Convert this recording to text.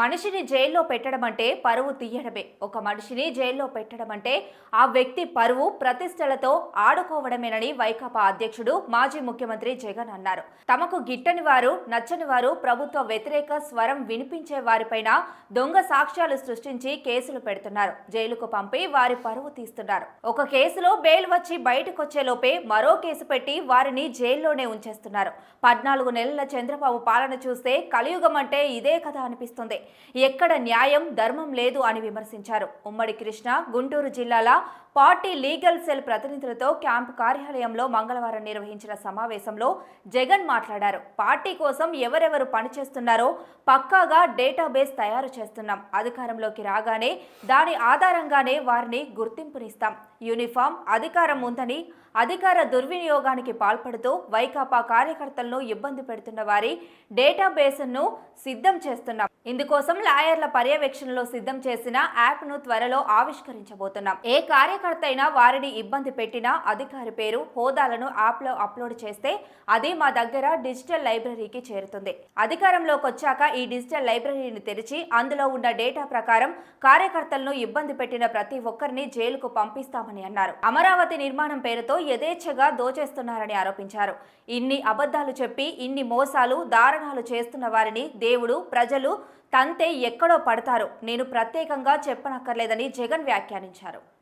మనిషిని జైల్లో పెట్టడం అంటే పరువు తీయడమే. ఒక మనిషిని జైల్లో పెట్టడం అంటే ఆ వ్యక్తి పరువు ప్రతిష్టలతో ఆడుకోవడమేనని వైకాపా అధ్యక్షుడు మాజీ ముఖ్యమంత్రి జగన్ అన్నారు. తమకు గిట్టని వారు నచ్చని వారు ప్రభుత్వ వ్యతిరేక స్వరం వినిపించే వారిపైన దొంగ సాక్ష్యాలు సృష్టించి కేసులు పెడుతున్నారు. జైలుకు పంపి వారి పరువు తీస్తున్నారు. ఒక కేసులో బెయిల్ వచ్చి బయటకొచ్చేలోపే మరో కేసు పెట్టి వారిని జైల్లోనే ఉంచేస్తున్నారు. పద్నాలుగు నెలల చంద్రబాబు పాలన చూస్తే కలియుగం అంటే ఇదే కదా అనిపిస్తుంది. ఎక్కడ న్యాయం ధర్మం లేదు అని విమర్శించారు. ఉమ్మడి కృష్ణ గుంటూరు జిల్లాల పార్టీ లీగల్ సెల్ ప్రతినిధులతో క్యాంపు కార్యాలయంలో మంగళవారం నిర్వహించిన సమావేశంలో జగన్ మాట్లాడారు. పార్టీ కోసం ఎవరెవరు పనిచేస్తున్నారో పక్కాగా డేటాబేస్ తయారు చేస్తున్నాం. అధికారంలోకి రాగానే దాని ఆధారంగానే వారిని గుర్తింపునిస్తాం. యూనిఫామ్ అధికారం ఉందని అధికార దుర్వినియోగానికి పాల్పడుతూ వైకాపా కార్యకర్తలను ఇబ్బంది పెడుతున్న వారి డేటాబేస్ను సిద్ధం చేస్తున్నాం. కోసం లాయర్ల పర్యవేక్షణలో సిద్ధం చేసిన యాప్ను త్వరలో ఆవిష్కరించబోతున్నాం. ఏ కార్యకర్త అయినా వారిని ఇబ్బంది పెట్టినా అధికారి పేరు హోదాలను యాప్లో అప్లోడ్ చేస్తే అది మా దగ్గర డిజిటల్ లైబ్రరీకి చేరుతుంది. అధికారంలోకి వచ్చాక ఈ డిజిటల్ లైబ్రరీని తెరిచి అందులో ఉన్న డేటా ప్రకారం కార్యకర్తలను ఇబ్బంది పెట్టిన ప్రతి ఒక్కరిని జైలుకు పంపిస్తామని అన్నారు. అమరావతి నిర్మాణం పేరుతో యథేచ్ఛగా దోచేస్తున్నారని ఆరోపించారు. ఇన్ని అబద్ధాలు చెప్పి ఇన్ని మోసాలు దారుణాలు చేస్తున్న వారిని దేవుడు ప్రజలు తంతే ఎక్కడో పడతారు. నేను ప్రత్యేకంగా చెప్పనక్కర్లేదని జగన్ వ్యాఖ్యానించారు.